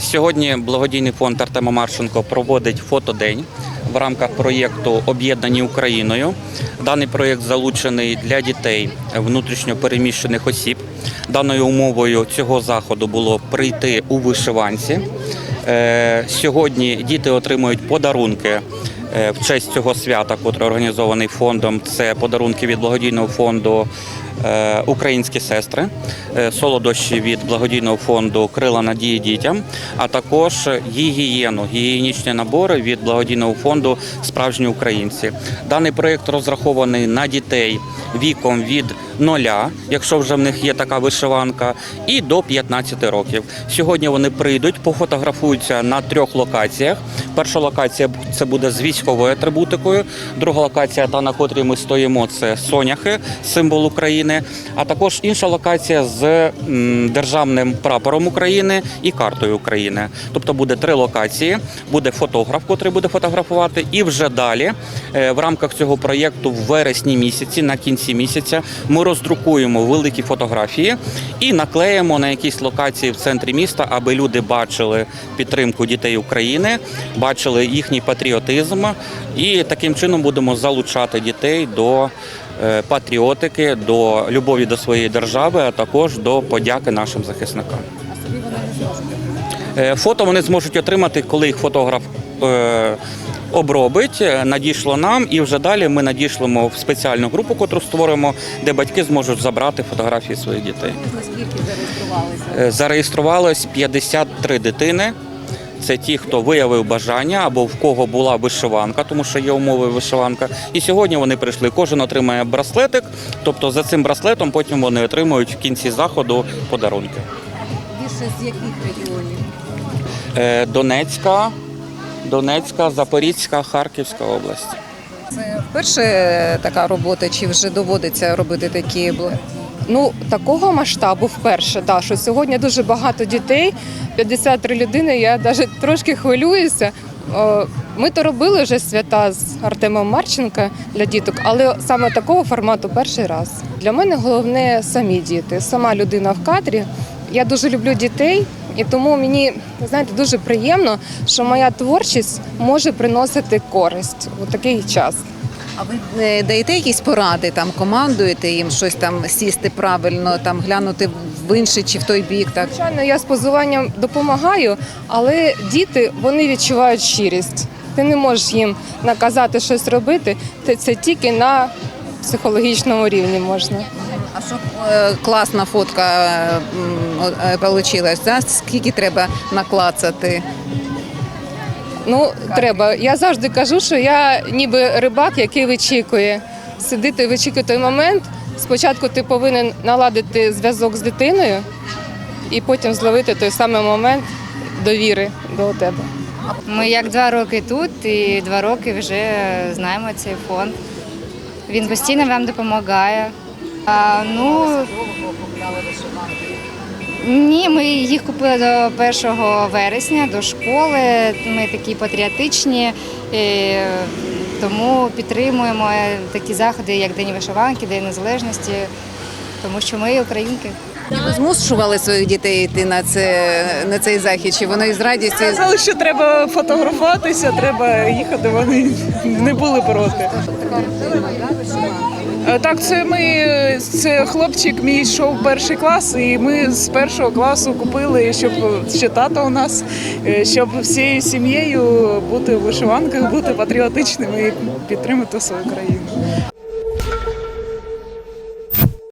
Сьогодні благодійний фонд Артема Марченко проводить фотодень в рамках проєкту Об'єднані Україною. Даний проєкт залучений для дітей внутрішньо переміщених осіб. Даною умовою цього заходу було прийти у вишиванці. Е, Сьогодні діти отримують подарунки. е, В честь цього свята, який організований фондом, це подарунки від благодійного фонду Українські сестри, е, солодощі від благодійного фонду Крила надії дітям, а також гігієну, гігієнічні набори від благодійного фонду Справжні українці. Даний проєкт розрахований на дітей віком від нуля, якщо вже в них є така вишиванка, і до 15 років. Сьогодні вони прийдуть, пофотографуються на трьох локаціях. Перша локація це буде з військовою атрибутикою. Друга локація, та на котрій ми стоїмо, це соняхи, символ України. А також інша локація з державним прапором України і картою України. Тобто буде три локації. Буде фотограф, котрий буде фотографувати, і вже далі е, в рамках цього проєкту в вересні місяці, на кінці місяця, ми роздрукуємо великі фотографії і наклеїмо на якісь локації в центрі міста, аби люди бачили підтримку дітей України, бачили їхній патріотизм, і таким чином будемо залучати дітей до е, патріотики, до любові до своєї держави, а також до подяки нашим захисникам. Е, Фото вони зможуть отримати, коли їх фотограф е, обробить, е, надійшло нам, і вже далі ми надішлемо в спеціальну групу, яку створимо, де батьки зможуть забрати фотографії своїх дітей. Скільки зареєструвалися? Зареєструвалось 53 дитини. Це ті, хто виявив бажання або в кого була вишиванка, тому що є умови вишиванка. І сьогодні вони прийшли. Кожен отримає браслетик. Тобто за цим браслетом потім вони отримують в кінці заходу подарунки. Більше з яких регіонів? Е, Донецька, Донецька, Запорізька, Харківська область. Це вперше така робота, чи вже доводиться робити такі Ну, такого масштабу вперше, да, що сьогодні дуже багато дітей, 53 людини, я навіть трошки хвилююся. Ми то робили вже свята з Артемом Марченка для діток, але саме такого формату перший раз. Для мене головне самі діти, сама людина в кадрі. Я дуже люблю дітей, і тому мені знаєте дуже приємно, що моя творчість може приносити користь у такий час. А ви е, даєте якісь поради, там командуєте їм щось там сісти правильно, там глянути в інший чи в той бік? Так Звичайно, я з позуванням допомагаю, але діти вони відчувають щирість. Ти не можеш їм наказати щось робити. Це, це тільки на психологічному рівні можна. а щоб е, класна фотка вийшла, да? скільки треба наклацати? Ну треба. Я завжди кажу, що я ніби рибак, який вичікує. Сидити, вичікує той момент. Спочатку ти повинен наладити зв'язок з дитиною, і потім зловити той самий момент довіри до тебе. Ми як два роки тут і два роки вже знаємо цей фонд. Він постійно вам допомагає. А, ну, ні, ми їх купили до 1 вересня до школи. Ми такі патріотичні, і тому підтримуємо такі заходи, як День вишиванки, День Незалежності, тому що ми українки. Ви змушували своїх дітей йти на це на цей захід? Чи вони з радістю? Сказали, що треба фотографуватися, треба їхати. Вони не були проти. Е, Так, це ми це хлопчик мій йшов перший клас, і ми з першого класу купили, щоб ще тато у нас, е, щоб всією сім'єю бути в вишиванках, бути патріотичними і підтримати свою країну.